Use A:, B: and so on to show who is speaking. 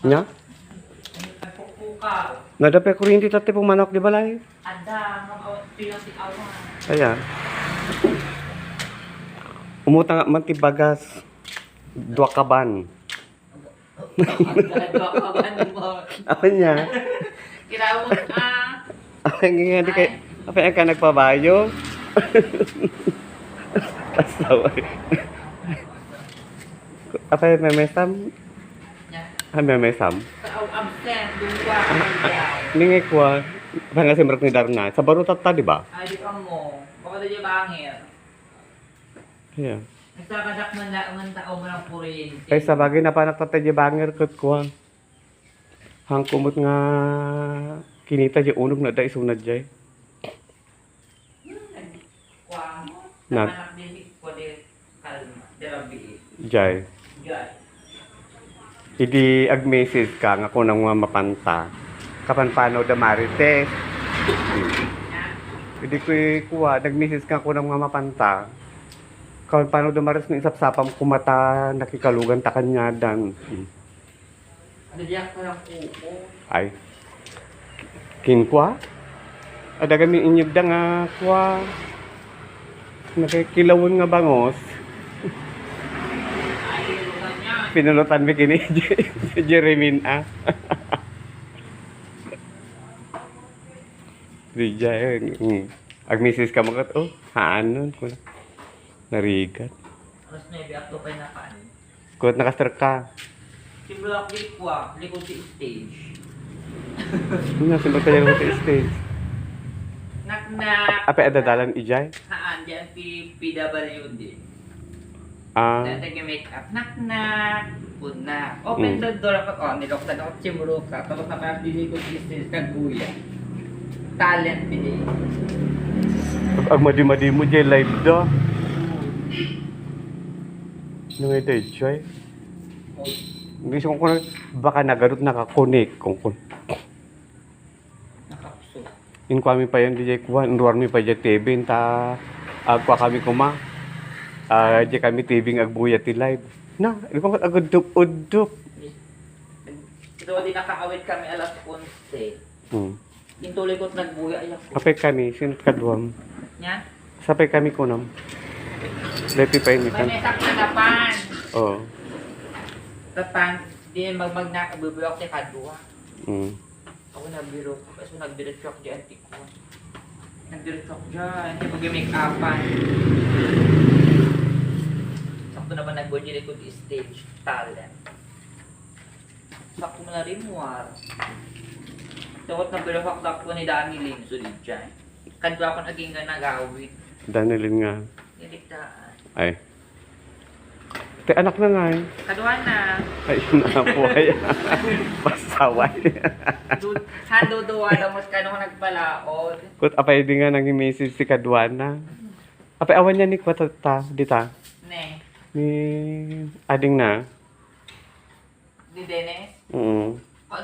A: Nya? Nadape ko rin dito pong manok di balay.
B: Ada, pilang si awan.
A: Kaya. Umutang man ti bagas. Dua kaban.
B: Gagawa ka ba mo?
A: Apa niya?
B: Kinawag ah.
A: Apa nga di kay apa yang ka nagpabayo? Asawa. Apa yung memesam?
B: Nya.
A: Ah, memesam.
B: Sa absent, duwa. ayaw.
A: Ningi ko. Apa nga simrak ni Darna? Sa baro tata, di ba?
B: Ay, di ka mo. Baka na bangir.
A: Kaya.
B: Nagkakadak man na man tao mo ng kuryente.
A: Kaya sa bagay na panak tata di banger kot ko. Hang kumot nga kinita di unog na da isunad jay.
B: Kuwang.
A: Nag-
B: Nag. din ko de kalma. Derabi.
A: Jay.
B: Diyan.
A: Idi ag message ka nga ko nang mapanta. Kapan paano da marites.
B: Nya.
A: Hindi ko kuha, nag-message ka ko ng mga mapanta. Kapan paano da maris ng isap-sapam kumata nakikalugan ta kanya dan.
B: Ano diyan ka ng kuko?
A: Ay. Kinkwa? Ada kami inyib da nga kwa. Nakikilawon nga bangos. Pinulutan mi kini si Jeremin ah. Di jay. Mm. Ag misis ka mga oh, haan nun ko. Narigat.
B: Alas 9 at kay na kaan.
A: Kut nakaster ka.
B: Si Block di kwa, likod si stage.
A: Nga simbat tayo sa stage.
B: Nak na.
A: Apa ada dalan ijay?
B: Haan, diyan PWD.
A: Ah,
B: Dati yung make up. Nak nak. Puna. Open
A: Mm.
B: the door ako. Oh, niloktan ako chimuro ka. Tapos na parang ko business kag kuya. Talent bili.
A: ag madi-madi mo jay live do. Nung ito ijay. Gusto ko na baka nagarot nakakonek kung kun.
B: Nakapso.
A: In kami pa yan DJ kuan, luar mi pa dyan TV ta agwa kami kuma. Ah, di kami TV ng agbuya ti live. Na, di ko agad dup udup.
B: Ito di nakaawit kami alas 11.
A: Hmm.
B: Intuloy ko't nagbuya ay ako.
A: Apay kani sin kadwam.
B: Nya?
A: Sapay kami kunam. Dati pa yun
B: May
A: ikan.
B: mesak na napan.
A: Oo.
B: Tapan, di mag mag na bubulok si kadwa.
A: Mm.
B: Ako nagbiro ko kasi nagdiretso ako dyan tiko. Nagdiretso ako dyan, hindi mag-make upan. Naman nag-budget ko di stage talent. Sakto mo na rin war. Takot na bilafak ko ni Dani Lim so di dyan. Kadwa ko naging nga nagawit.
A: Danilin nga.
B: Niligtaan.
A: Ay. Te anak na nga eh.
B: Kadwa na.
A: Ay, yun na po ay. Pasaway.
B: Du- Hando doa daw mas kano nagpalaod.
A: Kut apay di nga nang message si Kadwana. Apay awan niya ni Kwatata, dita. Ni ading na.
B: Di Dennis.
A: Mm.
B: O,